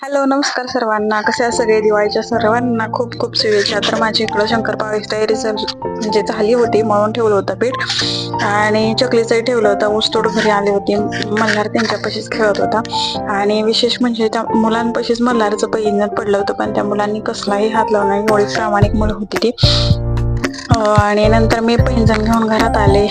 Hello नमस्कार सर्वांना. कसे आहे सगळे? दिवाळीच्या सर्वांना खूप खूप शुभेच्छा. तर माझी इकडं शंकरपाळीची तयारी झाली म्हणजे झाली होती मळून ठेवलं होतं पीठ. आणि चकलीचंही ठेवलं होतं ऊस तोड घरी आली होती. मल्हार त्यांच्यापाशीच खेळत होता. आणि विशेष म्हणजे त्या मुलांपाशीच मल्हारचं पहिल्यात पडलं होतं पण त्या मुलांनी कसलाही हात लावला नाही एवढी प्रामाणिक मुलं होती ती. आणि नंतर मी पैंजण घेऊन घरात आले.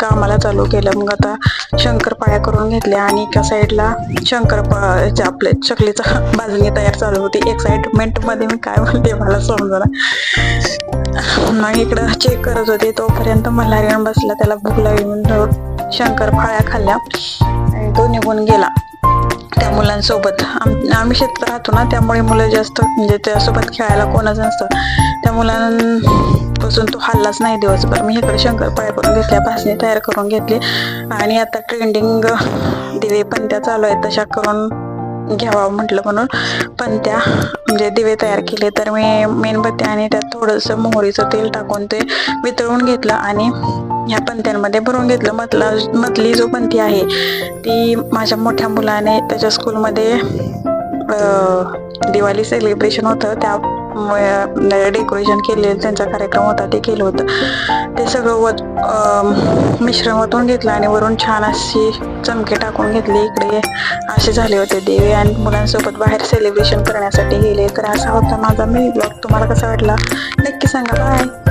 कामाला चालू केलं. मग आता शंकरपाळ्या करून घेतल्या आणि एका साईडला शंकरपाळ्याच्या आपले चकलीचा बाजूने तयार चालू होती. एक्साइटमेंटमध्ये मी काय म्हणते मला समजला. मग इकडं चेक करत होते. तोपर्यंत मला येऊन बसला. त्याला भूक लागली म्हणून शंकरपाळ्या खाल्ल्या आणि तो निघून गेला. त्या मुलांसोबत. आम- आम्ही शेतात राहतो ना त्यामुळे मुलं जास्त म्हणजे त्यासोबत खेळायला कोणच नसतं. त्या मुलां मुलांपासून तो हल्लाच नाही दिवसभर. मी इकडे शंकरपाळ्या करून घेतल्या भासणी तयार करून घेतली. आणि आता ट्रेंडिंग दिवे पण त्या चालू आहेत. तशा करून घ्यावा म्हटलं म्हणून पण त्या म्हणजे दिवे तयार केले. तर मी मेणबत्ती आणि त्यात थोडंसं मोहरीचं तेल टाकून ते वितळून घेतलं आणि ह्या पंत्यांमध्ये भरून घेतलं. मतला मधली जो पंथी आहे ती माझ्या मोठ्या मुलाने त्याच्या स्कूलमध्ये दिवाळी सेलिब्रेशन होतं. त्या डेकोरेशन केलेलं त्यांचा कार्यक्रम होता ते केलं होतं. ते सगळं वत मिश्रमातून घेतलं आणि वरून छान अशी चमके टाकून घेतली. इकडे असे झाले होते देवी आणि मुलांसोबत बाहेर सेलिब्रेशन करण्यासाठी गेले. तर असा होता माझा मी ब्लॉग तुम्हाला कसा वाटला? नक्की सांगा. बाय